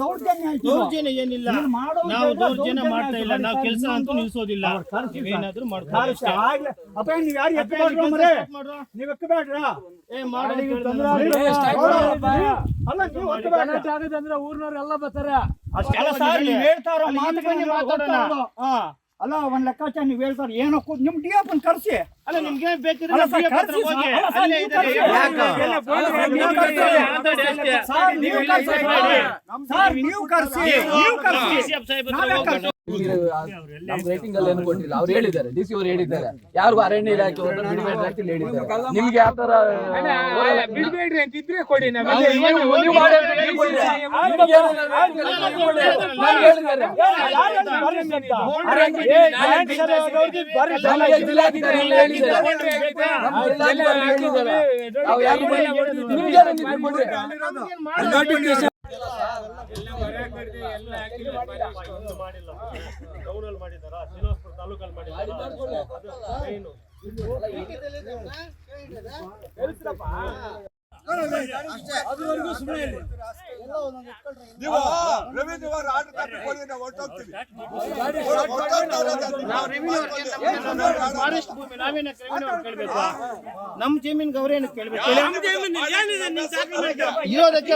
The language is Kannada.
ದೌರ್ಜನ್ಯ ಏನಿಲ್ಲ. ನಾವು ದೌರ್ಜನ್ಯ ಮಾಡ್ತಾ ಇಲ್ಲ. ನಾವು ಕೆಲಸ ಅಂತೂ ನಿಲ್ಸೋದಿಲ್ಲ. ನೀವೇನಾದ್ರೂ ಮಾಡ್ಕೊಳ್ಳಿ ಕರ್ಸಿ, ಅಷ್ಟೇ. ಆಗ್ಲೇ. ಅಪ್ಪ ನೀವು ಯಾರು ಅಪ್ಪ, ಎತ್ತಬೇಡ್ರ ಮರೆ stop ಮಾಡು. ನೀವು ಎಕ್ಕಬೇಡ್ರ ಏ ಮಾಡು ಅಂತ ಹೇಳಿದ್ರೆ ತೊಂದ್ರೆ ನಾನು ಆಗಿಲ್ಲ. ಏ, ಸ್ಟ್ರೈಕ್ ನೋಡು, ಮಾಡಿ ಭಯ. ಅಲ್ಲ ನೀವು ಎಕ್ಕಬೇಡ್ರ. ಗಲಾಟೆ ಅಂದ್ರೆ ಊರ್ನವ್ರೆಲ್ಲ ಬರ್ತಾರೆ. ಅಲ್ಲ ಒಂದ್ ಲೆಕ್ಕಾಚಾರ ನೀವು ಹೇಳ್ತಾರ ಏನೋ ಕೂತ್ ನಿಮ್ ಡಿ ಎಫ್ ಕರ್ಸಿ. ಅಲ್ಲ ನಿಮ್ಗೆ ಬೇಕಿದ್ರೆ ಹೋಗಿ. ಅಲ್ಲ ಇದ್ದಾರೆ. ನಮ್ ರೇಟಿಂಗ್ ಅಲ್ಲಿ ಅವ್ರು ಹೇಳಿದ್ದಾರೆ ಡಿ ಸಿ ಅವರು ಹೇಳಿದ್ದಾರೆ ಯಾರು ಅರಣ್ಯ ಇಲಾಖೆ ಹೇಳಿದ್ದಾರೆ ನಿಮ್ಗೆ ಯಾವ ತರ ಬಿಡ್ಬೇಡ್ರಿ ಅಂತ ಇದ್ರೆ ಕೊಡಿ. ನಮ್ಗೆ ಜಿಲ್ಲಾಧಿಕಾರಿ ನಮ್ಗೆ ಜಿಲ್ಲಾಧಿಕಾರಿ ಹೇಳಿದ್ದಾರೆ. ನಾವು ಯಾರು ಬಂದು ನೀವು ರೆವಿನ್ಯೂ ಅವ್ರ ಆರ್ಡರ್ ಕಾಪಿ ಕೊಡಿ ನಾವು ಹೊರಟೋಗ್ತೀವಿ ನಾವು ರೆವಿನ್ಯೂ ಫಾರೆಸ್ಟ್ ಭೂಮಿ ನಾವೇನ ರೆವಿನ್ಯೂ ಅವ್ರು ಕೇಳ್ಬೇಕು? ನಮ್ ಜಮೀನ್ಗೆ ಅವ್ರೇನು ಕೇಳ್ಬೇಕು? ಇರೋದಕ್ಕೆ